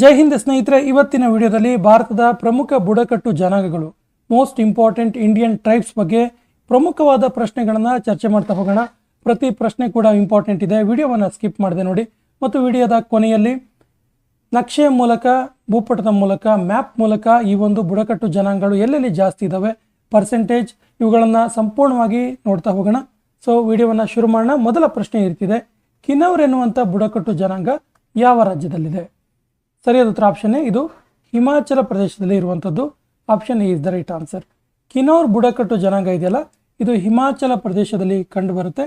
ಜೈ ಹಿಂದ್ ಸ್ನೇಹಿತರೆ, ಇವತ್ತಿನ ವಿಡಿಯೋದಲ್ಲಿ ಭಾರತದ ಪ್ರಮುಖ ಬುಡಕಟ್ಟು ಜನಾಂಗಗಳು ಮೋಸ್ಟ್ ಇಂಪಾರ್ಟೆಂಟ್ ಇಂಡಿಯನ್ ಟ್ರೈಬ್ಸ್ ಬಗ್ಗೆ ಪ್ರಮುಖವಾದ ಪ್ರಶ್ನೆಗಳನ್ನು ಚರ್ಚೆ ಮಾಡ್ತಾ ಹೋಗೋಣ. ಪ್ರತಿ ಪ್ರಶ್ನೆ ಕೂಡ ಇಂಪಾರ್ಟೆಂಟ್ ಇದೆ. ವಿಡಿಯೋವನ್ನು ಸ್ಕಿಪ್ ಮಾಡಿದೆ ನೋಡಿ. ಮತ್ತು ವಿಡಿಯೋದ ಕೊನೆಯಲ್ಲಿ ನಕ್ಷೆಯ ಮೂಲಕ, ಭೂಪಟದ ಮೂಲಕ ಮ್ಯಾಪ್ ಮೂಲಕ ಈ ಒಂದು ಬುಡಕಟ್ಟು ಜನಾಂಗಗಳು ಎಲ್ಲೆಲ್ಲಿ ಜಾಸ್ತಿ ಇದ್ದಾವೆ ಪರ್ಸೆಂಟೇಜ್ ಇವುಗಳನ್ನು ಸಂಪೂರ್ಣವಾಗಿ ನೋಡ್ತಾ ಹೋಗೋಣ. ಸೊ ವಿಡಿಯೋವನ್ನು ಶುರು ಮಾಡೋಣ. ಮೊದಲ ಪ್ರಶ್ನೆ ಇರ್ತಿದೆ. ಕಿನ್ನೌರ್ ಎನ್ನುವಂಥ ಬುಡಕಟ್ಟು ಜನಾಂಗ ಯಾವ ರಾಜ್ಯದಲ್ಲಿದೆ? ಸರಿಯಾದ ಉತ್ತರ ಆಪ್ಷನ್ ಇದು ಹಿಮಾಚಲ ಪ್ರದೇಶದಲ್ಲಿ ಇರುವಂಥದ್ದು option A is the right answer Kinnaur ಬುಡಕಟ್ಟು ಜನಾಂಗ ಇದೆಯಲ್ಲ, ಇದು ಹಿಮಾಚಲ ಪ್ರದೇಶದಲ್ಲಿ ಕಂಡುಬರುತ್ತೆ.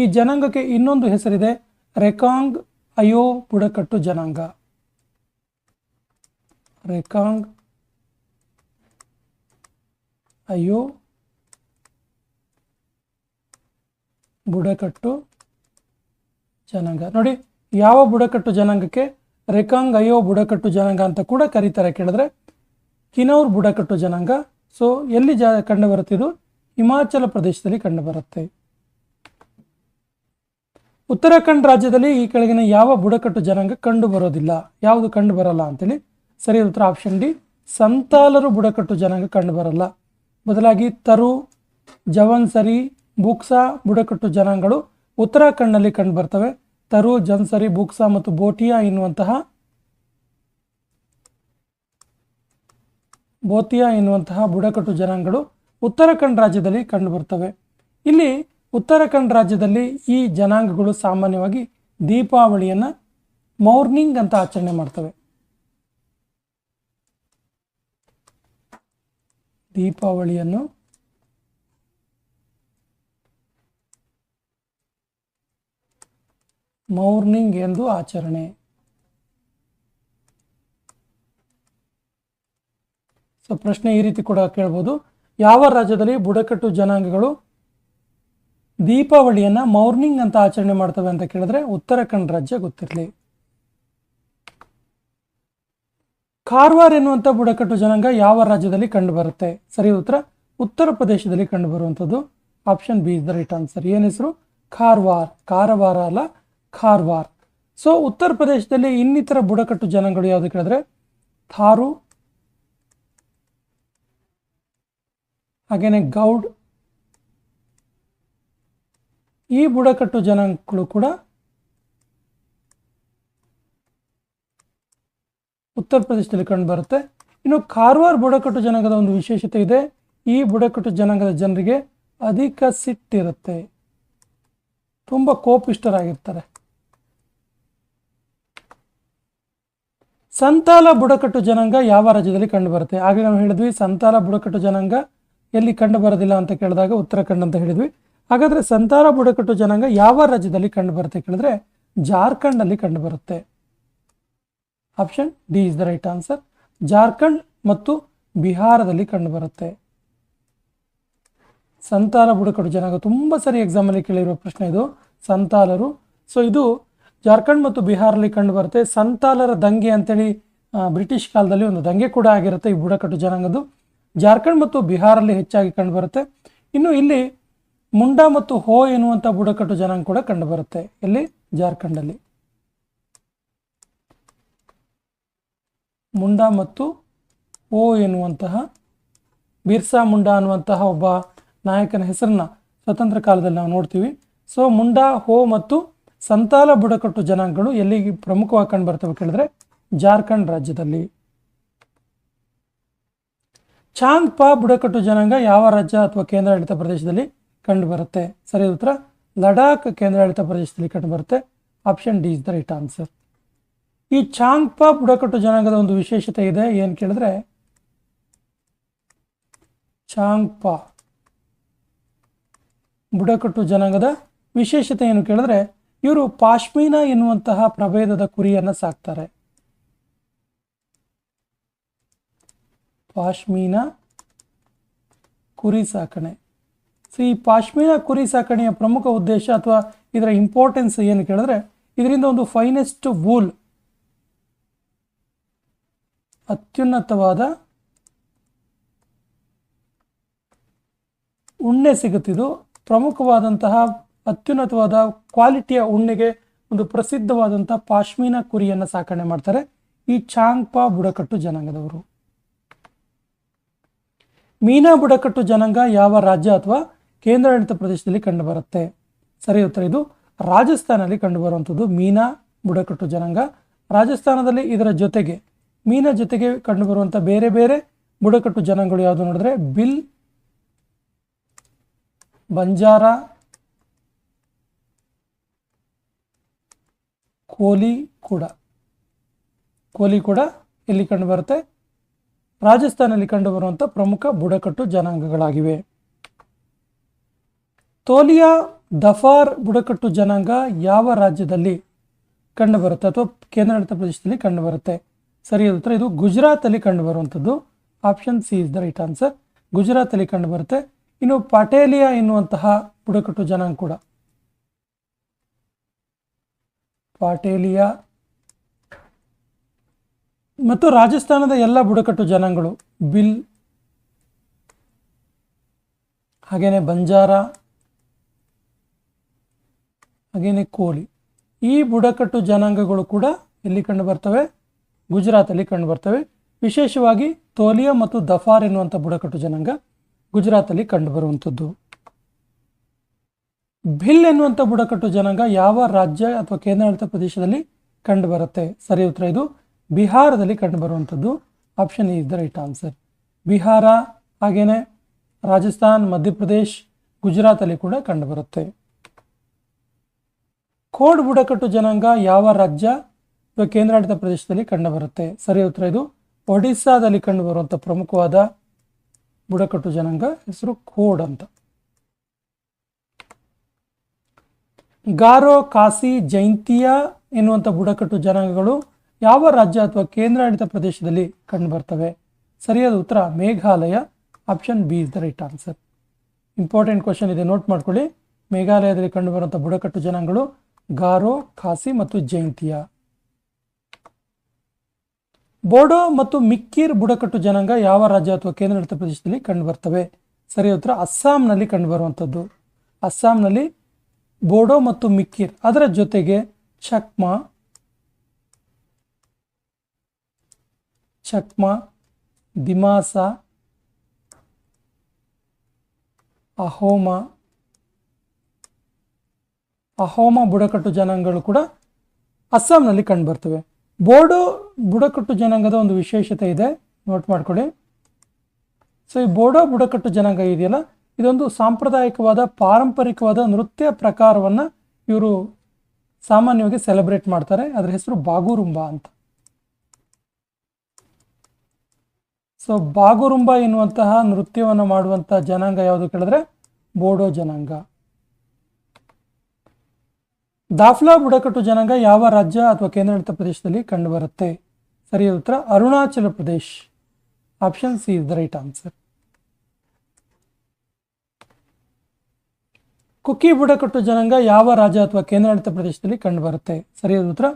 ಈ ಜನಾಂಗಕ್ಕೆ ಇನ್ನೊಂದು ಹೆಸರಿದೆ, ರೆಕಾಂಗ್ ಅಯೋ ಬುಡಕಟ್ಟು ಜನಾಂಗ. ರೆಕಾಂಗ್ ಅಯ್ಯೋ ಬುಡಕಟ್ಟು ಜನಾಂಗ. ನೋಡಿ, ಯಾವ ಬುಡಕಟ್ಟು ಜನಾಂಗಕ್ಕೆ ರೆಕಾಂಗ್ ಅಯ್ಯೋ ಬುಡಕಟ್ಟು ಜನಾಂಗ ಅಂತ ಕೂಡ ಕರೀತಾರೆ ಕೇಳಿದ್ರೆ. ಕಿನೌರ್ ಬುಡಕಟ್ಟು ಜನಾಂಗ. ಸೊ ಎಲ್ಲಿ ಜ ಕಂಡು ಇದು? ಹಿಮಾಚಲ ಪ್ರದೇಶದಲ್ಲಿ ಕಂಡು ಬರುತ್ತೆ. ಉತ್ತರಾಖಂಡ್ ರಾಜ್ಯದಲ್ಲಿ ಈ ಕೆಳಗಿನ ಯಾವ ಬುಡಕಟ್ಟು ಜನಾಂಗ ಕಂಡು ಬರೋದಿಲ್ಲ? ಯಾವುದು ಕಂಡು ಬರಲ್ಲ ಅಂತೇಳಿ ಸರಿ ಉತ್ತರ ಆಪ್ಷನ್ ಡಿ, ಸಂತಾಲರು ಬುಡಕಟ್ಟು ಜನಾಂಗ ಕಂಡು ಬರಲ್ಲ. ಬದಲಾಗಿ ತರು, ಜವನ್ಸರಿ ಬುಕ್ಸಾ ಬುಡಕಟ್ಟು ಜನಾಂಗಗಳು ಉತ್ತರಾಖಂಡ್ನಲ್ಲಿ ಕಂಡು ಬರ್ತವೆ. ತರು, ಜನ್ಸರಿ, ಬುಕ್ಸಾ ಮತ್ತು ಬೋಟಿಯಾ ಎನ್ನುವಂತಹ ಬೋತಿಯಾ ಎನ್ನುವಂತಹ ಬುಡಕಟ್ಟು ಜನಾಂಗಗಳು ಉತ್ತರಾಖಂಡ್ ರಾಜ್ಯದಲ್ಲಿ ಕಂಡುಬರ್ತವೆ. ಇಲ್ಲಿ ಉತ್ತರಾಖಂಡ್ ರಾಜ್ಯದಲ್ಲಿ ಈ ಜನಾಂಗಗಳು ಸಾಮಾನ್ಯವಾಗಿ ದೀಪಾವಳಿಯನ್ನು ಮೌರ್ನಿಂಗ್ ಅಂತ ಆಚರಣೆ ಮಾಡ್ತವೆ. ದೀಪಾವಳಿಯನ್ನು ಮೌರ್ನಿಂಗ್ ಎಂದು ಆಚರಣೆ. ಸೊ, ಪ್ರಶ್ನೆ ಈ ರೀತಿ ಕೂಡ ಕೇಳ್ಬೋದು. ಯಾವ ರಾಜ್ಯದಲ್ಲಿ ಬುಡಕಟ್ಟು ಜನಾಂಗಗಳು ದೀಪಾವಳಿಯನ್ನ ಮೌರ್ನಿಂಗ್ ಅಂತ ಆಚರಣೆ ಮಾಡ್ತವೆ ಅಂತ ಕೇಳಿದ್ರೆ ಉತ್ತರಾಖಂಡ್ ರಾಜ್ಯ ಗೊತ್ತಿರಲಿ. ಕಾರವಾರ್ ಎನ್ನುವಂಥ ಬುಡಕಟ್ಟು ಜನಾಂಗ ಯಾವ ರಾಜ್ಯದಲ್ಲಿ ಕಂಡುಬರುತ್ತೆ? ಸರಿ, ಉತ್ತರ. ಉತ್ತರ ಪ್ರದೇಶದಲ್ಲಿ ಕಂಡುಬರುವಂಥದ್ದು option B is the right answer. ಏನ್ ಹೆಸರು? ಕಾರ್ವಾರ್. ಕಾರವಾರ ಅಲ್ಲ ಕಾರ್ವಾರ್ ಸೊ ಉತ್ತರ ಪ್ರದೇಶದಲ್ಲಿ ಇನ್ನಿತರ ಬುಡಕಟ್ಟು ಜನಾಂಗಗಳು ಯಾವುದು ಕೇಳಿದ್ರೆ? ಥಾರು ಹಾಗೇನೆ ಗೌಡ್ ಈ ಬುಡಕಟ್ಟು ಜನಾಂಗಗಳು ಕೂಡ ಉತ್ತರ ಪ್ರದೇಶದಲ್ಲಿ ಕಂಡು ಬರುತ್ತೆ. ಇನ್ನು ಕಾರವಾರ್ ಬುಡಕಟ್ಟು ಜನಾಂಗದ ಒಂದು ವಿಶೇಷತೆ ಇದೆ. ಈ ಬುಡಕಟ್ಟು ಜನಾಂಗದ ಜನರಿಗೆ ಅಧಿಕ ಸಿಟ್ಟಿರುತ್ತೆ. ತುಂಬ ಕೋಪಿಷ್ಟರಾಗಿರ್ತಾರೆ ಸಂತಾಲ ಬುಡಕಟ್ಟು ಜನಾಂಗ ಯಾವ ರಾಜ್ಯದಲ್ಲಿ ಕಂಡುಬರುತ್ತೆ ಆಗ ನಾವು ಹೇಳಿದ್ವಿ, ಸಂತಾಲ ಬುಡಕಟ್ಟು ಜನಾಂಗ ಎಲ್ಲಿ ಕಂಡು ಬರೋದಿಲ್ಲ ಅಂತ ಕೇಳಿದಾಗ ಉತ್ತರಾಖಂಡ್ ಅಂತ ಹೇಳಿದ್ವಿ. ಹಾಗಾದ್ರೆ ಸಂತಾಲ ಬುಡಕಟ್ಟು ಜನಾಂಗ ಯಾವ ರಾಜ್ಯದಲ್ಲಿ ಕಂಡು ಬರುತ್ತೆ ಕೇಳಿದ್ರೆ ಜಾರ್ಖಂಡ್ ಅಲ್ಲಿ option D is the right answer. Jharkhand ಮತ್ತು ಬಿಹಾರದಲ್ಲಿ ಕಂಡುಬರುತ್ತೆ ಸಂತಾಲ ಬುಡಕಟ್ಟು ಜನಾಂಗ, ತುಂಬ ಸರಿ ಎಕ್ಸಾಮಲ್ಲಿ ಕೇಳಿರುವ ಪ್ರಶ್ನೆ ಇದು. ಸಂತಾಲರು ಸೊ ಇದು ಜಾರ್ಖಂಡ್ ಮತ್ತು ಬಿಹಾರಲ್ಲಿ ಕಂಡು ಬರುತ್ತೆ. ಸಂತಾಲರ ದಂಗೆ ಅಂತೇಳಿ ಬ್ರಿಟಿಷ್ ಕಾಲದಲ್ಲಿ ಒಂದು ದಂಗೆ ಕೂಡ ಆಗಿರುತ್ತೆ ಈ ಬುಡಕಟ್ಟು ಜನಾಂಗದ್ದು. ಜಾರ್ಖಂಡ್ ಮತ್ತು ಬಿಹಾರಲ್ಲಿ ಹೆಚ್ಚಾಗಿ ಕಂಡುಬರುತ್ತೆ ಇನ್ನು ಇಲ್ಲಿ ಮುಂಡಾ ಮತ್ತು ಹೋ ಎನ್ನುವಂಥ ಬುಡಕಟ್ಟು ಜನಾಂಗ ಕೂಡ ಕಂಡುಬರುತ್ತೆ ಇಲ್ಲಿ ಜಾರ್ಖಂಡಲ್ಲಿ. ಮುಂಡಾ ಮತ್ತು ಓ ಎನ್ನುವಂತಹ, ಬಿರ್ಸಾ ಮುಂಡಾ ಅನ್ನುವಂತಹ ಒಬ್ಬ ನಾಯಕನ ಹೆಸರನ್ನ ಸ್ವತಂತ್ರ ಕಾಲದಲ್ಲಿ ನಾವು ನೋಡ್ತೀವಿ. ಸೊ ಮುಂಡಾ, ಹೋ ಮತ್ತು ಸಂತಾಲ ಬುಡಕಟ್ಟು ಜನಾಂಗಗಳು ಎಲ್ಲಿ ಪ್ರಮುಖವಾಗಿ ಕಂಡು ಬರ್ತವೆ ಕೇಳಿದ್ರೆ ಜಾರ್ಖಂಡ್ ರಾಜ್ಯದಲ್ಲಿ. ಚಾಂಗ್ಪಾ ಬುಡಕಟ್ಟು ಜನಾಂಗ ಯಾವ ರಾಜ್ಯ ಅಥವಾ ಕೇಂದ್ರಾಡಳಿತ ಪ್ರದೇಶದಲ್ಲಿ ಕಂಡು ಬರುತ್ತೆ? ಸರಿ ಉತ್ತರ, ಲಡಾಖ್ ಕೇಂದ್ರಾಡಳಿತ ಪ್ರದೇಶದಲ್ಲಿ ಕಂಡು ಬರುತ್ತೆ. Option D is the right answer. ಈ ಚಾಂಗ್ಪಾ ಬುಡಕಟ್ಟು ಜನಾಂಗದ ಒಂದು ವಿಶೇಷತೆ ಇದೆ, ಏನು ಕೇಳಿದ್ರೆ ಚಾಂಗ್ಪಾ ಬುಡಕಟ್ಟು ಜನಾಂಗದ ವಿಶೇಷತೆ ಏನು ಕೇಳಿದ್ರೆ ಇವರು ಪಾಶ್ಮೀನಾ ಎನ್ನುವಂತಹ ಪ್ರಭೇದದ ಕುರಿಯನ್ನು ಸಾಕ್ತಾರೆ. ಪಾಶ್ಮೀನಾ ಕುರಿ ಸಾಕಣೆ. ಸೊ ಈ ಪಾಶ್ಮೀನಾ ಕುರಿ ಸಾಕಣೆಯ ಪ್ರಮುಖ ಉದ್ದೇಶ ಅಥವಾ ಇದರ ಇಂಪಾರ್ಟೆನ್ಸ್ ಏನು ಕೇಳಿದ್ರೆ, ಇದರಿಂದ ಒಂದು ಫೈನೆಸ್ಟ್ ವೂಲ್ ಅತ್ಯುನ್ನತವಾದ ಉಣ್ಣೆ ಸಿಗುತ್ತಿದ್ದು, ಪ್ರಮುಖವಾದಂತಹ ಅತ್ಯುನ್ನತವಾದ ಕ್ವಾಲಿಟಿಯ ಉಣ್ಣೆಗೆ ಒಂದು ಪ್ರಸಿದ್ಧವಾದಂಥ ಪಾಶ್ಮೀನಾ ಕುರಿಯನ್ನು ಸಾಕಣೆ ಮಾಡ್ತಾರೆ ಈ ಚಾಂಗ್ಪಾ ಬುಡಕಟ್ಟು ಜನಾಂಗದವರು. ಮೀನಾ ಬುಡಕಟ್ಟು ಜನಾಂಗ ಯಾವ ರಾಜ್ಯ ಅಥವಾ ಕೇಂದ್ರಾಡಳಿತ ಪ್ರದೇಶದಲ್ಲಿ ಕಂಡುಬರುತ್ತೆ? ಸರಿ ಉತ್ತರ ಇದು ರಾಜಸ್ಥಾನದಲ್ಲಿ ಕಂಡುಬರುವಂಥದ್ದು ಮೀನಾ ಬುಡಕಟ್ಟು ಜನಾಂಗ. ರಾಜಸ್ಥಾನದಲ್ಲಿ ಇದರ ಜೊತೆಗೆ, ಮೀನ ಜೊತೆಗೆ ಕಂಡುಬರುವಂಥ ಬೇರೆ ಬೇರೆ ಬುಡಕಟ್ಟು ಜನಾಂಗಗಳು ಯಾವುದು ನೋಡಿದ್ರೆ? ಬಿಲ್, ಬಂಜಾರ ಕೋಲಿ ಕೂಡ. ಕೋಲಿ ಕೂಡ ಎಲ್ಲಿ ಕಂಡುಬರುತ್ತೆ ರಾಜಸ್ಥಾನಲ್ಲಿ ಕಂಡುಬರುವಂಥ ಪ್ರಮುಖ ಬುಡಕಟ್ಟು ಜನಾಂಗಗಳಾಗಿವೆ. ತೋಲಿಯಾ ದಫಾರ್ ಬುಡಕಟ್ಟು ಜನಾಂಗ ಯಾವ ರಾಜ್ಯದಲ್ಲಿ ಕಂಡುಬರುತ್ತೆ ಅಥವಾ ಕೇಂದ್ರಾಡಳಿತ ಪ್ರದೇಶದಲ್ಲಿ ಕಂಡುಬರುತ್ತೆ ಸರಿಯಾದ ಉತ್ತರ. ಇದು ಗುಜರಾತಲ್ಲಿ ಕಂಡುಬರುವಂಥದ್ದು option C is the right answer. ಗುಜರಾತಲ್ಲಿ ಕಂಡುಬರುತ್ತೆ ಇನ್ನು ಪಟೇಲಿಯಾ ಎನ್ನುವಂತಹ ಬುಡಕಟ್ಟು ಜನಾಂಗ ಕೂಡ. ಪಾಟೇಲಿಯಾ ಮತ್ತು ರಾಜಸ್ಥಾನದ ಎಲ್ಲ ಬುಡಕಟ್ಟು ಜನಾಂಗಗಳು, ಬಿಲ್ ಹಾಗೆಯೇ ಬಂಜಾರ, ಹಾಗೇನೆ ಕೋಲಿ, ಈ ಬುಡಕಟ್ಟು ಜನಾಂಗಗಳು ಕೂಡ ಎಲ್ಲಿ ಕಂಡು ಬರ್ತವೆ? ಗುಜರಾತಲ್ಲಿ ಕಂಡು ಬರ್ತವೆ. ವಿಶೇಷವಾಗಿ ತೋಲಿಯಾ ಮತ್ತು ದಫಾರ್ ಎನ್ನುವಂಥ ಬುಡಕಟ್ಟು ಜನಾಂಗ ಗುಜರಾತಲ್ಲಿ ಕಂಡುಬರುವಂಥದ್ದು ಭಿಲ್ ಎನ್ನುವಂಥ ಬುಡಕಟ್ಟು ಜನಾಂಗ ಯಾವ ರಾಜ್ಯ ಅಥವಾ ಕೇಂದ್ರಾಡಳಿತ ಪ್ರದೇಶದಲ್ಲಿ ಕಂಡುಬರುತ್ತೆ? ಸರಿ ಉತ್ತರ ಇದು. ಬಿಹಾರದಲ್ಲಿ ಕಂಡುಬರುವಂಥದ್ದು option is the right answer Bihar, ಹಾಗೇನೆ ರಾಜಸ್ಥಾನ್, ಮಧ್ಯಪ್ರದೇಶ್, ಗುಜರಾತಲ್ಲಿ ಕೂಡ ಕಂಡುಬರುತ್ತೆ. ಕೋಡ್ ಬುಡಕಟ್ಟು ಜನಾಂಗ ಯಾವ ರಾಜ್ಯ ಅಥವಾ ಕೇಂದ್ರಾಡಳಿತ ಪ್ರದೇಶದಲ್ಲಿ ಕಂಡುಬರುತ್ತೆ? ಸರಿ ಉತ್ತರ ಇದು. ಒಡಿಸ್ಸಾದಲ್ಲಿ ಕಂಡುಬರುವಂಥ ಪ್ರಮುಖವಾದ ಬುಡಕಟ್ಟು ಜನಾಂಗ ಹೆಸರು ಕೋಡ್ ಅಂತ. ಗಾರೋ ಕಾಸಿ ಜೈಂತಿಯಾ ಎನ್ನುವಂಥ ಬುಡಕಟ್ಟು ಜನಾಂಗಗಳು ಯಾವ ರಾಜ್ಯ ಅಥವಾ ಕೇಂದ್ರಾಡಳಿತ ಪ್ರದೇಶದಲ್ಲಿ ಕಂಡುಬರ್ತವೆ? ಸರಿಯಾದ ಉತ್ತರ, Meghalaya. Option B is the right answer important question ಇದೆ. ನೋಟ್ ಮಾಡ್ಕೊಳ್ಳಿ. ಮೇಘಾಲಯದಲ್ಲಿ ಕಂಡುಬರುವಂಥ ಬುಡಕಟ್ಟು ಜನಾಂಗಗಳು ಗಾರೋ ಖಾಸಿ ಮತ್ತು ಜೈಂತಿಯಾ. ಬೋಡೋ ಮತ್ತು ಮಿಕ್ಕಿರ್ ಬುಡಕಟ್ಟು ಜನಾಂಗ ಯಾವ ರಾಜ್ಯ ಅಥವಾ ಕೇಂದ್ರಾಡಳಿತ ಪ್ರದೇಶದಲ್ಲಿ ಕಂಡುಬರ್ತವೆ? ಸರಿಯಾದ ಉತ್ತರ, ಅಸ್ಸಾಂನಲ್ಲಿ ಕಂಡುಬರುವಂಥದ್ದು. ಅಸ್ಸಾಂನಲ್ಲಿ ಬೋಡೋ ಮತ್ತು ಮಿಕ್ಕಿರ್ ಅದರ ಜೊತೆಗೆ ಚಕ್ಮ ಚಕ್ಮ, ದಿಮಾಸ, ಅಹೋಮ ಅಹೋಮ ಬುಡಕಟ್ಟು ಜನಾಂಗಗಳು ಕೂಡ ಅಸ್ಸಾಂನಲ್ಲಿ ಕಂಡುಬರ್ತವೆ. ಬೋಡೋ ಬುಡಕಟ್ಟು ಜನಾಂಗದ ಒಂದು ವಿಶೇಷತೆ ಇದೆ. ನೋಟ್ ಮಾಡ್ಕೊಳ್ಳಿ. ಸೊ ಈ ಬೋಡೋ ಬುಡಕಟ್ಟು ಜನಾಂಗ ಇದೆಯಲ್ಲ? ಇದೊಂದು ಸಾಂಪ್ರದಾಯಿಕವಾದ, ಪಾರಂಪರಿಕವಾದ ನೃತ್ಯ ಪ್ರಕಾರವನ್ನು ಇವರು ಸಾಮಾನ್ಯವಾಗಿ ಸೆಲೆಬ್ರೇಟ್ ಮಾಡ್ತಾರೆ. ಅದರ ಹೆಸರು ಬಾಗುರುಂಬ ಅಂತ. ಸೊ ಬಾಗುರುಂಬ ಎನ್ನುವಂತಹ ನೃತ್ಯವನ್ನು ಮಾಡುವಂತಹ ಜನಾಂಗ ಯಾವುದು ಕೇಳಿದ್ರೆ? ಬೋಡೋ ಜನಾಂಗ. ದಾಫ್ಲಾ ಬುಡಕಟ್ಟು ಜನಾಂಗ ಯಾವ ರಾಜ್ಯ ಅಥವಾ ಕೇಂದ್ರಾಡಳಿತ ಪ್ರದೇಶದಲ್ಲಿ ಕಂಡುಬರುತ್ತೆ? ಸರಿಯಾದ ಉತ್ತರ, Arunachal Pradesh. Option C is the right answer Kuki ಬುಡಕಟ್ಟು ಜನಾಂಗ ಯಾವ ರಾಜ್ಯ ಅಥವಾ ಕೇಂದ್ರಾಡಳಿತ ಪ್ರದೇಶದಲ್ಲಿ ಕಂಡುಬರುತ್ತೆ? ಸರಿಯಾದ ಉತ್ತರ,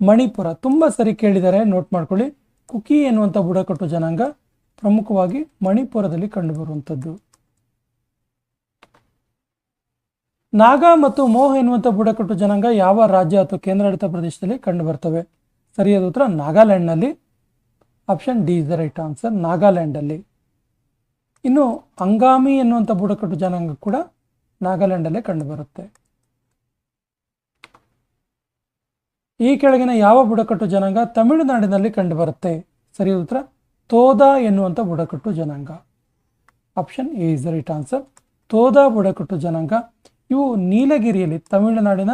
ಮಣಿಪುರ. ತುಂಬ ಸರಿ ಕೇಳಿದ್ದಾರೆ ನೋಟ್ ಮಾಡ್ಕೊಳ್ಳಿ. ಕುಕಿ ಎನ್ನುವಂಥ ಬುಡಕಟ್ಟು ಜನಾಂಗ ಪ್ರಮುಖವಾಗಿ ಮಣಿಪುರದಲ್ಲಿ ಕಂಡುಬರುವಂಥದ್ದು. ನಾಗಾ ಮತ್ತು ಮೋಹ ಎನ್ನುವಂಥ ಬುಡಕಟ್ಟು ಜನಾಂಗ ಯಾವ ರಾಜ್ಯ ಅಥವಾ ಕೇಂದ್ರಾಡಳಿತ ಪ್ರದೇಶದಲ್ಲಿ ಕಂಡುಬರ್ತವೆ? ಸರಿಯಾದ ಉತ್ತರ, ನಾಗಾಲ್ಯಾಂಡ್ನಲ್ಲಿ. Option D is the right answer, ನಾಗಾಲ್ಯಾಂಡಲ್ಲಿ. ಇನ್ನು ಅಂಗಾಮಿ ಎನ್ನುವಂಥ ಬುಡಕಟ್ಟು ಜನಾಂಗ ಕೂಡ ನಾಗಾಲ್ಯಾಂಡಲ್ಲೇ ಕಂಡುಬರುತ್ತೆ. ಈ ಕೆಳಗಿನ ಯಾವ ಬುಡಕಟ್ಟು ಜನಾಂಗ ತಮಿಳುನಾಡಿನಲ್ಲಿ ಕಂಡುಬರುತ್ತೆ? ಸರಿ ಉತ್ತರ, ತೋದಾ ಎನ್ನುವಂಥ ಬುಡಕಟ್ಟು ಜನಾಂಗ. Option A is the right answer Toda ಬುಡಕಟ್ಟು ಜನಾಂಗ, ಇವು ನೀಲಗಿರಿಯಲ್ಲಿ, ತಮಿಳುನಾಡಿನ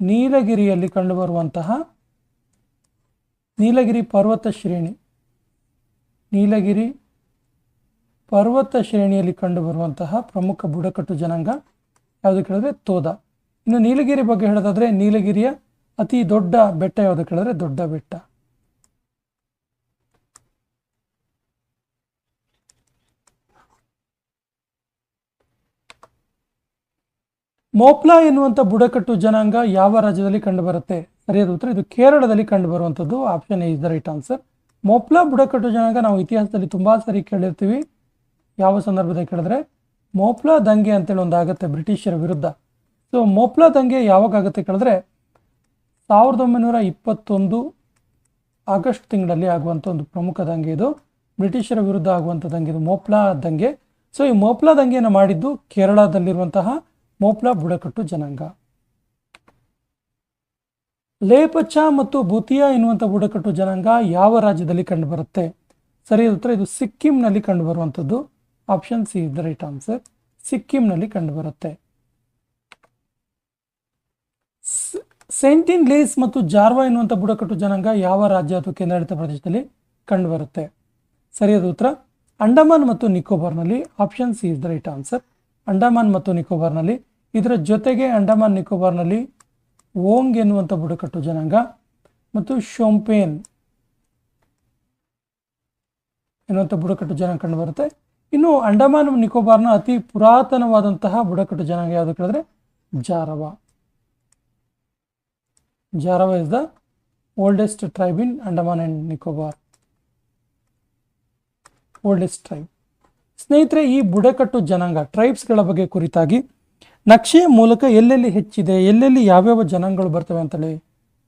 ನೀಲಗಿರಿಯಲ್ಲಿ ಕಂಡುಬರುವಂತಹ ನೀಲಗಿರಿ ಪರ್ವತ ಶ್ರೇಣಿ. ನೀಲಗಿರಿ ಪರ್ವತ ಶ್ರೇಣಿಯಲ್ಲಿ ಕಂಡುಬರುವಂತಹ ಪ್ರಮುಖ ಬುಡಕಟ್ಟು ಜನಾಂಗ ಯಾವುದು ಕೇಳಿದ್ರೆ ತೋದ. ಇನ್ನು ನೀಲಗಿರಿ ಬಗ್ಗೆ ಹೇಳೋದಾದ್ರೆ ನೀಲಗಿರಿಯ ಅತಿ ದೊಡ್ಡ ಬೆಟ್ಟ ಯಾವುದು ಕೇಳಿದ್ರೆ ದೊಡ್ಡ ಬೆಟ್ಟ. ಮೋಪ್ಲಾ ಎನ್ನುವಂಥ ಬುಡಕಟ್ಟು ಜನಾಂಗ ಯಾವ ರಾಜ್ಯದಲ್ಲಿ ಕಂಡುಬರುತ್ತೆ? ಸರಿಯಾದ ಉತ್ತರ, ಇದು ಕೇರಳದಲ್ಲಿ ಕಂಡುಬರುವಂಥದ್ದು option is the right answer Moplah ಬುಡಕಟ್ಟು ಜನಾಂಗ ನಾವು ಇತಿಹಾಸದಲ್ಲಿ ತುಂಬ ಸರಿ ಕೇಳಿರ್ತೀವಿ. ಯಾವ ಸಂದರ್ಭದಲ್ಲಿ ಕೇಳಿದ್ರೆ, ಮೋಪ್ಲಾ ದಂಗೆ ಅಂತೇಳಿ ಒಂದು ಆಗುತ್ತೆ ಬ್ರಿಟಿಷರ ವಿರುದ್ಧ. ಸೊ ಮೋಪ್ಲಾ ದಂಗೆ ಯಾವಾಗ ಆಗುತ್ತೆ ಕೇಳಿದ್ರೆ, ಸಾವಿರದ ಒಂಬೈನೂರ ಇಪ್ಪತ್ತೊಂದು ಆಗಸ್ಟ್ ತಿಂಗಳಲ್ಲಿ ಆಗುವಂಥ ಒಂದು ಪ್ರಮುಖ ದಂಗೆ ಇದು. ಬ್ರಿಟಿಷರ ವಿರುದ್ಧ ಆಗುವಂಥ ದಂಗೆ ಇದು, ಮೋಪ್ಲಾ ದಂಗೆ. ಸೊ ಈ ಮೋಪ್ಲಾ ದಂಗೆಯನ್ನು ಮಾಡಿದ್ದು ಕೇರಳದಲ್ಲಿರುವಂತಹ ಮೋಪ್ಲಾ ಬುಡಕಟ್ಟು ಜನಾಂಗ. ಲೇಪಚ ಮತ್ತು ಭೂತಿಯಾ ಎನ್ನುವಂಥ ಬುಡಕಟ್ಟು ಜನಾಂಗ ಯಾವ ರಾಜ್ಯದಲ್ಲಿ ಕಂಡುಬರುತ್ತೆ? ಸರಿಯಾದ ಉತ್ತರ, ಇದು ಸಿಕ್ಕಿಂನಲ್ಲಿ ಕಂಡುಬರುವಂಥದ್ದು. Option C is the right answer ಸಿಕ್ಕಿಂನಲ್ಲಿ ಕಂಡುಬರುತ್ತೆ. ಸೆಂಟಿನ್ ಲೇಸ್ ಮತ್ತು ಜಾರ್ವಾ ಎನ್ನುವಂಥ ಬುಡಕಟ್ಟು ಜನಾಂಗ ಯಾವ ರಾಜ್ಯ ಅಥವಾ ಕೇಂದ್ರಾಡಳಿತ ಪ್ರದೇಶದಲ್ಲಿ ಕಂಡುಬರುತ್ತೆ? ಸರಿಯಾದ ಉತ್ತರ, ಅಂಡಮಾನ್ ಮತ್ತು ನಿಕೋಬಾರ್ನಲ್ಲಿ option C is the right answer Andaman ಮತ್ತು ನಿಕೋಬಾರ್ನಲ್ಲಿ, ಇದರ ಜೊತೆಗೆ ಅಂಡಮಾನ್, ನಿಕೋಬಾರ್ನಲ್ಲಿ ಓಂಗ್ ಎನ್ನುವಂಥ ಬುಡಕಟ್ಟು ಜನಾಂಗ ಮತ್ತು ಶೋಂಪೇನ್ ಎನ್ನುವಂಥ ಬುಡಕಟ್ಟು ಜನಾಂಗ ಕಂಡುಬರುತ್ತೆ. ಇನ್ನು ಅಂಡಮಾನ್ ನಿಕೋಬಾರ್ನ ಅತಿ ಪುರಾತನವಾದಂತಹ ಬುಡಕಟ್ಟು ಜನಾಂಗ ಯಾವುದು ಕೇಳಿದ್ರೆ? Jarawa. Jarawa is the oldest tribe in Andaman and Nicobar. Oldest tribe ಸ್ನೇಹಿತರೆ, ಈ ಬುಡಕಟ್ಟು ಜನಾಂಗ ಟ್ರೈಬ್ಸ್ಗಳ ಬಗ್ಗೆ ಕುರಿತಾಗಿ ನಕ್ಷೆಯ ಮೂಲಕ ಎಲ್ಲೆಲ್ಲಿ ಹೆಚ್ಚಿದೆ, ಎಲ್ಲೆಲ್ಲಿ ಯಾವ್ಯಾವ ಜನಾಂಗಗಳು ಬರ್ತವೆ ಅಂತೇಳಿ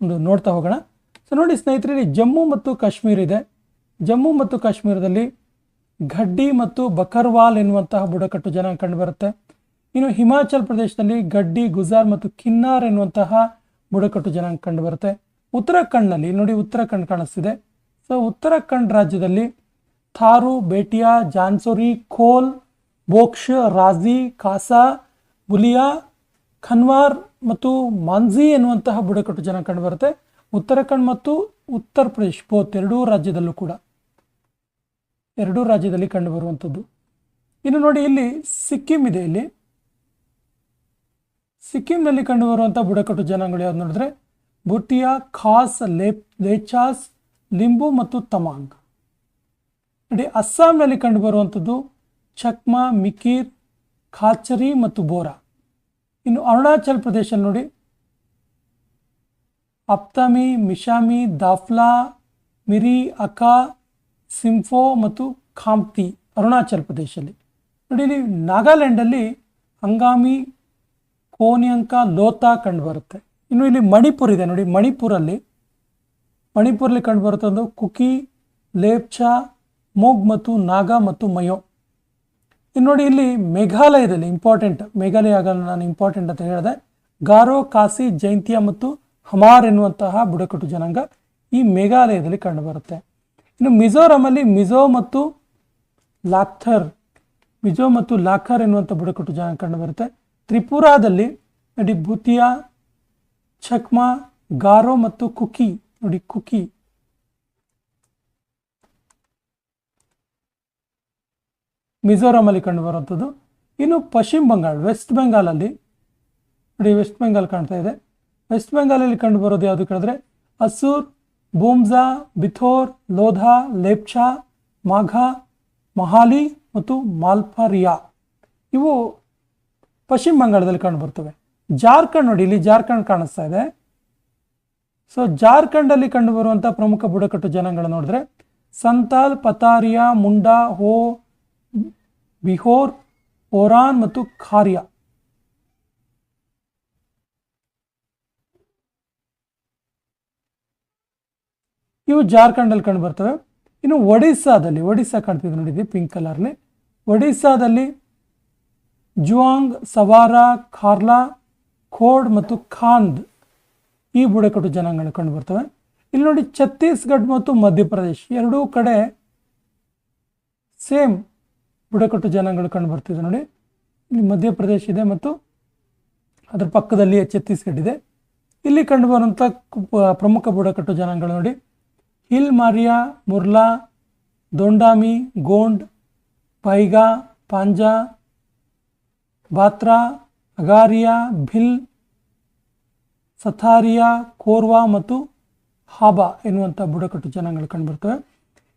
ಒಂದು ನೋಡ್ತಾ ಹೋಗೋಣ. ಸೊ ನೋಡಿ ಸ್ನೇಹಿತರೆ ಜಮ್ಮು ಮತ್ತು ಕಾಶ್ಮೀರ ಇದೆ. ಜಮ್ಮು ಮತ್ತು ಕಾಶ್ಮೀರದಲ್ಲಿ ಘಡ್ಡಿ ಮತ್ತು ಬಕರ್ವಾಲ್ ಎನ್ನುವಂತಹ ಬುಡಕಟ್ಟು ಜನಾಂಗ ಕಂಡುಬರುತ್ತೆ. ಇನ್ನು ಹಿಮಾಚಲ್ ಪ್ರದೇಶದಲ್ಲಿ ಗಡ್ಡಿ, ಗುಜಾರ್ ಮತ್ತು ಕಿನ್ನಾರ್ ಎನ್ನುವಂತಹ ಬುಡಕಟ್ಟು ಜನಾಂಗ ಕಂಡುಬರುತ್ತೆ. ಉತ್ತರಾಖಂಡ್ನಲ್ಲಿ, ನೋಡಿ ಉತ್ತರಾಖಂಡ್ ಕಾಣಿಸ್ತಿದೆ. ಸೊ ಉತ್ತರಾಖಂಡ್ ರಾಜ್ಯದಲ್ಲಿ ಥಾರು, ಬೇಟಿಯಾ, ಜಾನ್ಸೋರಿ, ಖೋಲ್ ಬೋಕ್ಷ ರಾಜಿ ಕಾಸಾ ಬುಲಿಯಾ ಖನ್ವಾರ್ ಮತ್ತು ಮಾನ್ಜಿ ಎನ್ನುವಂತಹ ಬುಡಕಟ್ಟು ಜನ ಕಂಡುಬರುತ್ತೆ. ಉತ್ತರಾಖಂಡ್ ಮತ್ತು ಉತ್ತರ ಪ್ರದೇಶ್ ಬೋತ್ ಎರಡೂ ರಾಜ್ಯದಲ್ಲೂ ಕೂಡ. ಎರಡೂ ರಾಜ್ಯದಲ್ಲಿ ಕಂಡುಬರುವಂಥದ್ದು. ಇನ್ನು ನೋಡಿ ಇಲ್ಲಿ ಸಿಕ್ಕಿಂ ಇದೆ ಇಲ್ಲಿ. ಸಿಕ್ಕಿಂನಲ್ಲಿ ಕಂಡುಬರುವಂಥ ಬುಡಕಟ್ಟು ಜನಾಂಗಗಳು ಯಾವ್ದು ನೋಡಿದ್ರೆ? ಬುಟಿಯಾ ಖಾಸ್ ಲೇಪ್ ಲೇಚಾಸ್, ಲಿಂಬು ಮತ್ತು ತಮಾಂಗ್. ನೋಡಿ, ಅಸ್ಸಾಂನಲ್ಲಿ ಕಂಡುಬರುವಂಥದ್ದು ಚಕ್ಮಾ, ಮಿಕೀರ್, ಖಾಚರಿ ಮತ್ತು ಬೋರಾ. ಇನ್ನು ಅರುಣಾಚಲ್ ಪ್ರದೇಶ ನೋಡಿ, ಅಪ್ತಾಮಿ, ಮಿಶಾಮಿ, ದಾಫ್ಲಾ, ಮಿರಿ, ಅಕಾ ಸಿಂಫೋ ಮತ್ತು ಖಾಮ್ತಿ ಅರುಣಾಚಲ್ ಪ್ರದೇಶದಲ್ಲಿ. ನೋಡಿ ಇಲ್ಲಿ ನಾಗಾಲ್ಯಾಂಡಲ್ಲಿ ಅಂಗಾಮಿ ಕೋನ್ಯಂಕ, ಲೋತಾ ಕಂಡುಬರುತ್ತೆ ಇನ್ನು ಇಲ್ಲಿ ಮಣಿಪುರ್ ಇದೆ. ನೋಡಿ, ಮಣಿಪುರಲ್ಲಿ ಮಣಿಪುರಲ್ಲಿ ಕಂಡುಬರುತ್ತೊಂದು ಕುಕಿ, ಲೇಪ್ಚಾ, ಮೂಗ್ ಮತ್ತು ನಾಗಾ ಮತ್ತು ಮಯೋ. ಇನ್ನು ನೋಡಿ, ಇಲ್ಲಿ ಮೇಘಾಲಯದಲ್ಲಿ ಇಂಪಾರ್ಟೆಂಟ್ ಮೇಘಾಲಯ ಆಗಲ್ಲ ನಾನು ಇಂಪಾರ್ಟೆಂಟ್ ಅಂತ ಹೇಳಿದೆ. ಗಾರೋ ಕಾಸಿ ಜೈಂತಿಯಾ ಮತ್ತು ಹಮಾರ್ ಎನ್ನುವಂತಹ ಬುಡಕಟ್ಟು ಜನಾಂಗ ಈ ಮೇಘಾಲಯದಲ್ಲಿ ಕಂಡುಬರುತ್ತೆ ಇನ್ನು ಮಿಜೋರಾಮಲ್ಲಿ ಮಿಜೋ ಮತ್ತು ಲಾಥರ್, ಮಿಜೋ ಮತ್ತು ಲಾಖರ್ ಎನ್ನುವಂಥ ಬುಡಕಟ್ಟು ಜನ ಕಂಡುಬರುತ್ತೆ ತ್ರಿಪುರಾದಲ್ಲಿ ನೋಡಿ ಭೂತಿಯಾ, ಛಕ್ಮಾ, ಗಾರೋ ಮತ್ತು ಕುಕಿ, ನೋಡಿ ಕುಕಿ. ಮಿಜೋರಾಮಲ್ಲಿ ಕಂಡುಬರುವಂಥದ್ದು ಇನ್ನು ಪಶ್ಚಿಮ ಬಂಗಾಳ, ವೆಸ್ಟ್ ಬೆಂಗಾಲಲ್ಲಿ, ನೋಡಿ ವೆಸ್ಟ್ ಬೆಂಗಾಲ್ ಕಾಣ್ತಾ ಇದೆ. ವೆಸ್ಟ್ ಬೆಂಗಾಲಲ್ಲಿ ಕಂಡುಬರೋದು ಯಾವುದು ಕೇಳಿದ್ರೆ? ಅಸೂರ್ ಬೂಮ್ಜಾ ಬಿಥೋರ್, ಲೋಧಾ, ಲೇಪ್ಚಾ, ಮಾಘಾ, ಮಹಾಲಿ ಮತ್ತು ಮಾಲ್ಪರಿಯಾ. ಇವು ಪಶ್ಚಿಮ ಬಂಗಾಳದಲ್ಲಿ ಕಂಡುಬರ್ತವೆ. ಜಾರ್ಖಂಡ್ ನೋಡಿ, ಇಲ್ಲಿ ಜಾರ್ಖಂಡ್ ಕಾಣಿಸ್ತಾ ಇದೆ. ಸೊ ಜಾರ್ಖಂಡಲ್ಲಿ ಕಂಡುಬರುವಂಥ ಪ್ರಮುಖ ಬುಡಕಟ್ಟು ಜನಾಂಗಗಳು ನೋಡಿದ್ರೆ, ಸಂತಾಲ್, ಪತಾರಿಯಾ, ಮುಂಡಾ, ಹೋ, ಬಿಹೋರ್, ಓರಾನ್ ಮತ್ತು ಖಾರಿಯಾ. ಇವು ಜಾರ್ಖಂಡಲ್ಲಿ ಕಂಡು ಬರ್ತವೆ. ಇನ್ನು ಒಡಿಸ್ಸಾದಲ್ಲಿ, ಒಡಿಸ್ಸಾ ಕಾಣ್ತಿದೆ ನೋಡಿದ್ವಿ ಪಿಂಕ್ ಕಲರ್ನೇ ಒಡಿಸ್ಸಾದಲ್ಲಿ ಜುವಾಂಗ್, ಸವಾರಾ, ಖಾರ್ಲಾ, ಖೋಡ್ ಮತ್ತು ಖಾಂದ್ ಈ ಬುಡಕಟ್ಟು ಜನಾಂಗಗಳು ಕಂಡು ಬರ್ತವೆ. ಇಲ್ಲಿ ನೋಡಿ ಛತ್ತೀಸ್ಗಢ ಮತ್ತು ಮಧ್ಯಪ್ರದೇಶ್ ಎರಡೂ ಕಡೆ ಸೇಮ್ ಬುಡಕಟ್ಟು ಜನಾಂಗಗಳು ಕಂಡು ಬರ್ತಿದೆ ನೋಡಿ. ಇಲ್ಲಿ ಮಧ್ಯಪ್ರದೇಶ್ ಇದೆ ಮತ್ತು ಅದರ ಪಕ್ಕದಲ್ಲಿ ಛತ್ತೀಸ್ಗಢ ಇದೆ. ಇಲ್ಲಿ ಕಂಡುಬರುವಂಥ ಪ್ರಮುಖ ಬುಡಕಟ್ಟು ಜನಾಂಗಗಳು ನೋಡಿ. ಹಿಲ್ ಮಾರಿಯಾ, ಮುರ್ಲಾ, ದೊಂಡಾಮಿ, ಗೋಂಡ್, ಪೈಗಾ, ಪಾಂಜಾ, ಬಾತ್ರಾ, ಅಗಾರಿಯಾ, ಭಿಲ್, ಸಥಾರಿಯಾ, ಕೋರ್ವಾ ಮತ್ತು ಹಾಬಾ ಎನ್ನುವಂಥ ಬುಡಕಟ್ಟು ಜನಾಂಗಗಳು ಕಂಡುಬರ್ತವೆ.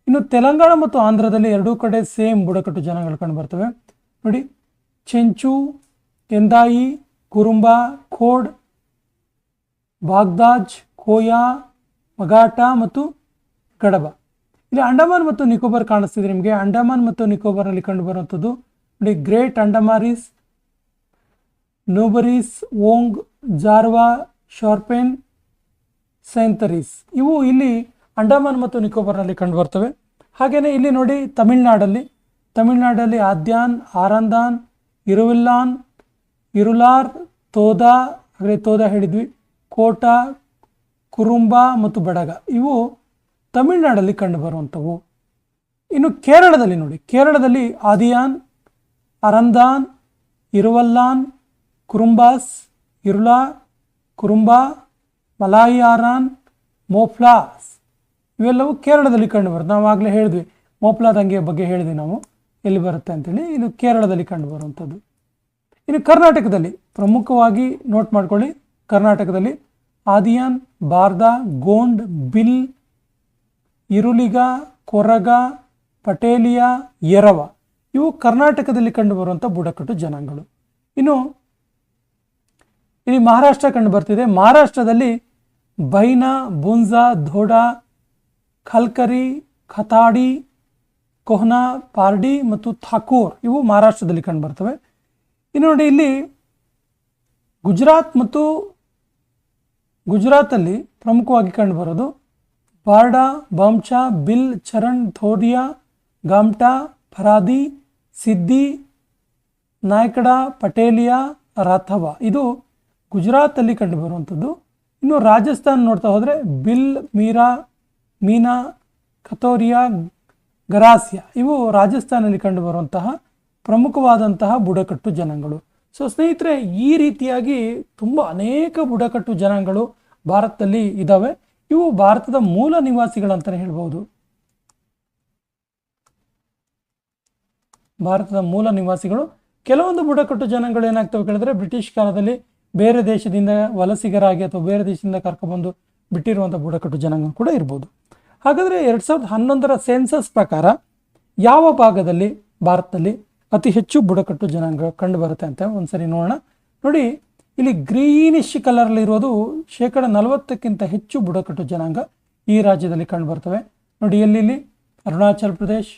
ಇನ್ನು ತೆಲಂಗಾಣ ಮತ್ತು ಆಂಧ್ರದಲ್ಲಿ ಎರಡೂ ಕಡೆ ಸೇಮ್ ಬುಡಕಟ್ಟು ಜನಾಂಗಗಳು ಕಂಡುಬರ್ತವೆ. ನೋಡಿ, ಚೆಂಚು ಎಂದಾಯಿ ಕುರುಂಬಾ, ಖೋಡ್, ಬಾಗ್ದಾಜ್ ಕೋಯಾ ಮಗಾಟ ಮತ್ತು ಗಡಬ ಇಲ್ಲಿ ಅಂಡಮಾನ್ ಮತ್ತು ನಿಕೋಬಾರ್ ಕಾಣಿಸ್ತಿದೆ ನಿಮಗೆ. ಅಂಡಮಾನ್ ಮತ್ತು ನಿಕೋಬಾರ್ನಲ್ಲಿ ಕಂಡುಬರುವಂಥದ್ದು ನೋಡಿ ಗ್ರೇಟ್ ಅಂಡಮಾರೀಸ್ ನೋಬರೀಸ್ ಓಂಗ್ ಜಾರ್ವಾ ಶಾರ್ಪೆನ್ ಸೈಂತರೀಸ್ ಇವು ಇಲ್ಲಿ ಅಂಡಮಾನ್ ಮತ್ತು ನಿಕೋಬಾರ್ನಲ್ಲಿ ಕಂಡುಬರ್ತವೆ. ಹಾಗೆಯೇ ಇಲ್ಲಿ ನೋಡಿ ತಮಿಳ್ನಾಡಲ್ಲಿ. ತಮಿಳ್ನಾಡಲ್ಲಿ ಆದ್ಯಾನ್, ಆರಂದಾನ್, ಇರುವಿಲ್ಲಾನ್, ಇರುಲಾರ್, ತೋದಾ ಹಾಗೆ ತೋದಾ ಹೇಳಿದ್ವಿ. ಕೋಟ, ಕುರುಂಬ ಮತ್ತು ಬಡಗ. ಇವು ತಮಿಳ್ನಾಡಲ್ಲಿ ಕಂಡುಬರುವಂಥವು. ಇನ್ನು ಕೇರಳದಲ್ಲಿ ನೋಡಿ, ಕೇರಳದಲ್ಲಿ ಆದಿಯಾನ್, ಅರಂದಾನ್, ಇರುವಲ್ಲಾನ್, ಕುರುಂಬಾಸ್, ಇರುಳಾ, ಕುರುಂಬಾ ಮಲಾಯಾರಾನ್ ಮೋಫ್ಲಾಸ್ ಇವೆಲ್ಲವೂ ಕೇರಳದಲ್ಲಿ ಕಂಡುಬರುತ್ತೆ. ನಾವು ಆಗಲೇ ಹೇಳಿದ್ವಿ ಮೋಪ್ಲಾ ದಂಗೆಯ ಬಗ್ಗೆ ಹೇಳಿದ್ವಿ ನಾವು. ಎಲ್ಲಿ ಬರುತ್ತೆ ಅಂತೇಳಿ, ಇದು ಕೇರಳದಲ್ಲಿ ಕಂಡುಬರುವಂಥದ್ದು. ಇನ್ನು ಕರ್ನಾಟಕದಲ್ಲಿ ಪ್ರಮುಖವಾಗಿ ನೋಟ್ ಮಾಡ್ಕೊಳ್ಳಿ, ಕರ್ನಾಟಕದಲ್ಲಿ ಆದಿಯಾನ್, ಬಾರ್ದಾ, ಗೋಂಡ್, ಬಿಲ್ ಇರುಲಿಗ ಕೊರಗ, ಪಟೇಲಿಯ, ಎರವ ಇವು ಕರ್ನಾಟಕದಲ್ಲಿ ಕಂಡುಬರುವಂಥ ಬುಡಕಟ್ಟು ಜನಾಂಗಗಳು. ಇನ್ನು ಇಲ್ಲಿ ಮಹಾರಾಷ್ಟ್ರ ಕಂಡು ಬರ್ತಿದೆ. ಮಹಾರಾಷ್ಟ್ರದಲ್ಲಿ ಬೈನಾ, ಬುಂಜಾ ಧೋಡ ಖಲ್ಕರಿ ಖತಾಡಿ, ಕೊಹ್ನಾ, ಪಾರ್ಡಿ ಮತ್ತು ಥಾಕೂರ್ ಇವು ಮಹಾರಾಷ್ಟ್ರದಲ್ಲಿ ಕಂಡುಬರ್ತವೆ ಇನ್ನು ನೋಡಿ ಇಲ್ಲಿ ಗುಜರಾತ್ ಮತ್ತು ಗುಜರಾತಲ್ಲಿ ಪ್ರಮುಖವಾಗಿ ಕಂಡುಬರೋದು ಬಾರ್ಡಾ ಬಾಂಚಾ ಬಿಲ್, ಚರಣ್ ಥೋಡಿಯಾ ಗಾಮ್ಟಾ, ಫರಾದಿ, ಸಿದ್ದಿ, ನಾಯ್ಕಡ, ಪಟೇಲಿಯಾ, ರಾಥವ. ಇದು ಗುಜರಾತಲ್ಲಿ ಕಂಡುಬರುವಂಥದ್ದು. ಇನ್ನು ರಾಜಸ್ಥಾನ್ ನೋಡ್ತಾ ಹೋದರೆ ಬಿಲ್, ಮೀರಾ, ಮೀನಾ ಖತೋರಿಯಾ ಗರಾಸಿಯಾ ಇವು ರಾಜಸ್ಥಾನಲ್ಲಿ ಕಂಡುಬರುವಂತಹ ಪ್ರಮುಖವಾದಂತಹ ಬುಡಕಟ್ಟು ಜನಾಂಗಗಳು. ಸೊ ಸ್ನೇಹಿತರೆ, ಈ ರೀತಿಯಾಗಿ ತುಂಬ ಅನೇಕ ಬುಡಕಟ್ಟು ಜನಾಂಗಗಳು ಭಾರತದಲ್ಲಿ ಇದ್ದಾವೆ ಇವು ಭಾರತದ ಮೂಲ ನಿವಾಸಿಗಳಂತಲೇ ಹೇಳ್ಬೋದು. ಭಾರತದ ಮೂಲ ನಿವಾಸಿಗಳು. ಕೆಲವೊಂದು ಬುಡಕಟ್ಟು ಜನಗಳು ಏನಾಗ್ತವೆ ಕೇಳಿದ್ರೆ ಬ್ರಿಟಿಷ್ ಕಾಲದಲ್ಲಿ ಬೇರೆ ದೇಶದಿಂದ ವಲಸಿಗರಾಗಿ ಅಥವಾ ಬೇರೆ ದೇಶದಿಂದ ಕರ್ಕೊಬಂದು ಬಿಟ್ಟಿರುವಂಥ ಬುಡಕಟ್ಟು ಜನಾಂಗ ಕೂಡ ಇರ್ಬೋದು. ಹಾಗಾದರೆ ಎರಡು ಸಾವಿರದ ಹನ್ನೊಂದರ ಸೆನ್ಸಸ್ ಪ್ರಕಾರ ಯಾವ ಭಾಗದಲ್ಲಿ ಭಾರತದಲ್ಲಿ ಅತಿ ಹೆಚ್ಚು ಬುಡಕಟ್ಟು ಜನಾಂಗ ಕಂಡು ಬರುತ್ತೆ ಅಂತ ಒಂದ್ಸರಿ ನೋಡೋಣ. ನೋಡಿ ಇಲ್ಲಿ ಗ್ರೀನಿಶ್ ಕಲರ್ಲಿರೋದು ಶೇಕಡ ನಲವತ್ತಕ್ಕಿಂತ ಹೆಚ್ಚು ಬುಡಕಟ್ಟು ಜನಾಂಗ ಈ ರಾಜ್ಯದಲ್ಲಿ ಕಂಡು ಬರ್ತವೆ ನೋಡಿ ಎಲ್ಲಿಲ್ಲಿ ಅರುಣಾಚಲ್ ಪ್ರದೇಶ್,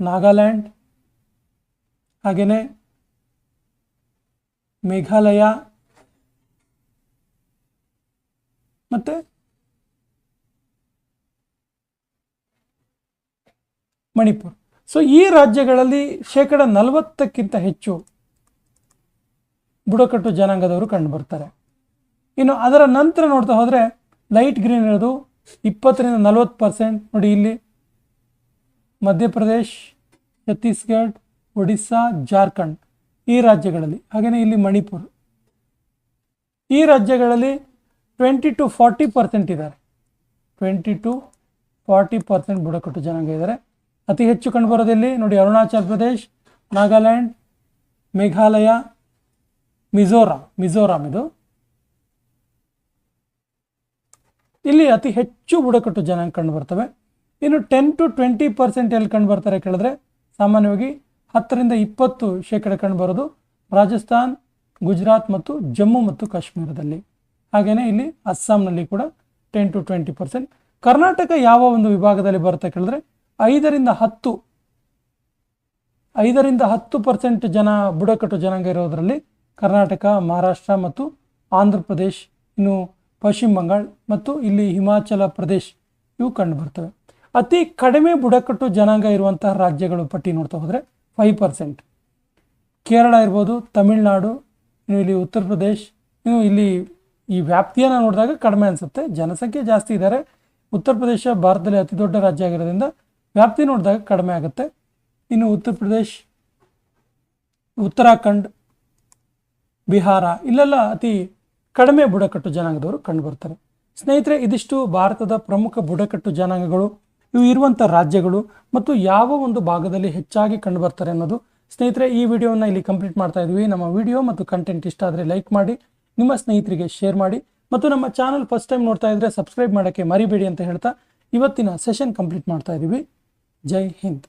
ನಾಗಾಲ್ಯಾಂಡ್ ಹಾಗೆಯೇ ಮೇಘಾಲಯ ಮತ್ತು ಮಣಿಪುರ್. ಸೊ ಈ ರಾಜ್ಯಗಳಲ್ಲಿ ಶೇಕಡ ನಲವತ್ತಕ್ಕಿಂತ ಹೆಚ್ಚು ಬುಡಕಟ್ಟು ಜನಾಂಗದವರು ಕಂಡುಬರ್ತಾರೆ ಇನ್ನು ಅದರ ನಂತರ ನೋಡ್ತಾ ಹೋದರೆ ಲೈಟ್ ಗ್ರೀನ್ ಇರೋದು ಇಪ್ಪತ್ತರಿಂದ ನಲವತ್ತು ಪರ್ಸೆಂಟ್ ನೋಡಿ ಇಲ್ಲಿ. ಮಧ್ಯಪ್ರದೇಶ್ ಛತ್ತೀಸ್ಗಢ ಒಡಿಸ್ಸಾ, ಜಾರ್ಖಂಡ್ ಈ ರಾಜ್ಯಗಳಲ್ಲಿ ಹಾಗೆಯೇ ಇಲ್ಲಿ ಮಣಿಪುರ್. ಈ ರಾಜ್ಯಗಳಲ್ಲಿ ಟ್ವೆಂಟಿ ಟು ಫಾರ್ಟಿ ಪರ್ಸೆಂಟ್ ಇದ್ದಾರೆ. ಟ್ವೆಂಟಿ ಟು ಫಾರ್ಟಿ ಪರ್ಸೆಂಟ್ ಬುಡಕಟ್ಟು ಜನಾಂಗ ಇದ್ದಾರೆ. ಅತಿ ಹೆಚ್ಚು ಕಂಡುಬರೋದಲ್ಲಿ ನೋಡಿ ಅರುಣಾಚಲ್ ಪ್ರದೇಶ್, ನಾಗಾಲ್ಯಾಂಡ್, ಮೇಘಾಲಯ ಮಿಜೋರಾಂ ಮಿಜೋರಾಂ ಇದು. ಇಲ್ಲಿ ಅತಿ ಹೆಚ್ಚು ಬುಡಕಟ್ಟು ಜನಾಂಗ ಕಂಡು ಬರ್ತವೆ. ಇನ್ನು ಟೆನ್ ಟು ಟ್ವೆಂಟಿ ಪರ್ಸೆಂಟ್ ಎಲ್ಲಿ ಕಂಡು ಬರ್ತಾರೆ ಕೇಳಿದ್ರೆ ಸಾಮಾನ್ಯವಾಗಿ ಹತ್ತರಿಂದ ಇಪ್ಪತ್ತು ಶೇಕಡ ಕಂಡು ಬರೋದು ರಾಜಸ್ಥಾನ್, ಗುಜರಾತ್ ಮತ್ತು ಜಮ್ಮು ಮತ್ತು ಕಾಶ್ಮೀರದಲ್ಲಿ. ಹಾಗೆಯೇ ಇಲ್ಲಿ ಅಸ್ಸಾಂನಲ್ಲಿ ಕೂಡ ten to twenty percent Karnataka ಯಾವ ಒಂದು ವಿಭಾಗದಲ್ಲಿ ಬರುತ್ತೆ ಕೇಳಿದ್ರೆ ಐದರಿಂದ ಹತ್ತು ಐದರಿಂದ ಹತ್ತು ಪರ್ಸೆಂಟ್ ಜನ ಬುಡಕಟ್ಟು ಜನಾಂಗ ಇರೋದರಲ್ಲಿ ಕರ್ನಾಟಕ, ಮಹಾರಾಷ್ಟ್ರ ಮತ್ತು ಆಂಧ್ರ ಪ್ರದೇಶ್, ಇನ್ನು ಪಶ್ಚಿಮ ಬಂಗಾಳ ಮತ್ತು ಇಲ್ಲಿ ಹಿಮಾಚಲ ಪ್ರದೇಶ್ ಇವು ಕಂಡು ಬರ್ತವೆ. ಅತಿ ಕಡಿಮೆ ಬುಡಕಟ್ಟು ಜನಾಂಗ ಇರುವಂತಹ ರಾಜ್ಯಗಳು ಪಟ್ಟಿ ನೋಡ್ತಾ ಹೋದರೆ ಫೈವ್ ಪರ್ಸೆಂಟ್ ಕೇರಳ ಇರ್ಬೋದು, ತಮಿಳುನಾಡು, ಇನ್ನು ಇಲ್ಲಿ ಉತ್ತರ ಪ್ರದೇಶ್, ಇನ್ನು ಇಲ್ಲಿ ಈ ವ್ಯಾಪ್ತಿಯನ್ನು ನೋಡಿದಾಗ ಕಡಿಮೆ ಅನಿಸುತ್ತೆ. ಜನಸಂಖ್ಯೆ ಜಾಸ್ತಿ ಇದ್ದಾರೆ. ಉತ್ತರ ಪ್ರದೇಶ ಭಾರತದಲ್ಲಿ ಅತಿ ದೊಡ್ಡ ರಾಜ್ಯ ಆಗಿರೋದ್ರಿಂದ ವ್ಯಾಪ್ತಿ ನೋಡಿದಾಗ ಕಡಿಮೆ ಆಗುತ್ತೆ. ಇನ್ನು ಉತ್ತರ ಪ್ರದೇಶ್, ಉತ್ತರಾಖಂಡ್ ಬಿಹಾರ, ಇಲ್ಲೆಲ್ಲ ಅತಿ ಕಡಿಮೆ ಬುಡಕಟ್ಟು ಜನಾಂಗದವರು ಕಂಡುಬರ್ತಾರೆ. ಸ್ನೇಹಿತರೆ, ಇದಿಷ್ಟು ಭಾರತದ ಪ್ರಮುಖ ಬುಡಕಟ್ಟು ಜನಾಂಗಗಳು, ಇವು ಇರುವಂಥ ರಾಜ್ಯಗಳು ಮತ್ತು ಯಾವ ಒಂದು ಭಾಗದಲ್ಲಿ ಹೆಚ್ಚಾಗಿ ಕಂಡುಬರ್ತಾರೆ ಅನ್ನೋದು ಸ್ನೇಹಿತರೆ, ಈ ವಿಡಿಯೋನ ಇಲ್ಲಿ ಕಂಪ್ಲೀಟ್ ಮಾಡ್ತಾ ಇದ್ವಿ ನಮ್ಮ ವಿಡಿಯೋ ಮತ್ತು ಕಂಟೆಂಟ್ ಇಷ್ಟ ಆದರೆ ಲೈಕ್ ಮಾಡಿ, ನಿಮ್ಮ ಸ್ನೇಹಿತರಿಗೆ ಶೇರ್ ಮಾಡಿ ಮತ್ತು ನಮ್ಮ ಚಾನಲ್ ಫಸ್ಟ್ ಟೈಮ್ ನೋಡ್ತಾ ಇದ್ರೆ ಸಬ್ಸ್ಕ್ರೈಬ್ ಮಾಡೋಕ್ಕೆ ಮರಿಬೇಡಿ ಅಂತ ಹೇಳ್ತಾ ಇವತ್ತಿನ ಸೆಷನ್ ಕಂಪ್ಲೀಟ್ ಮಾಡ್ತಾ ಇದ್ದೀವಿ. ಜೈ ಹಿಂದ್.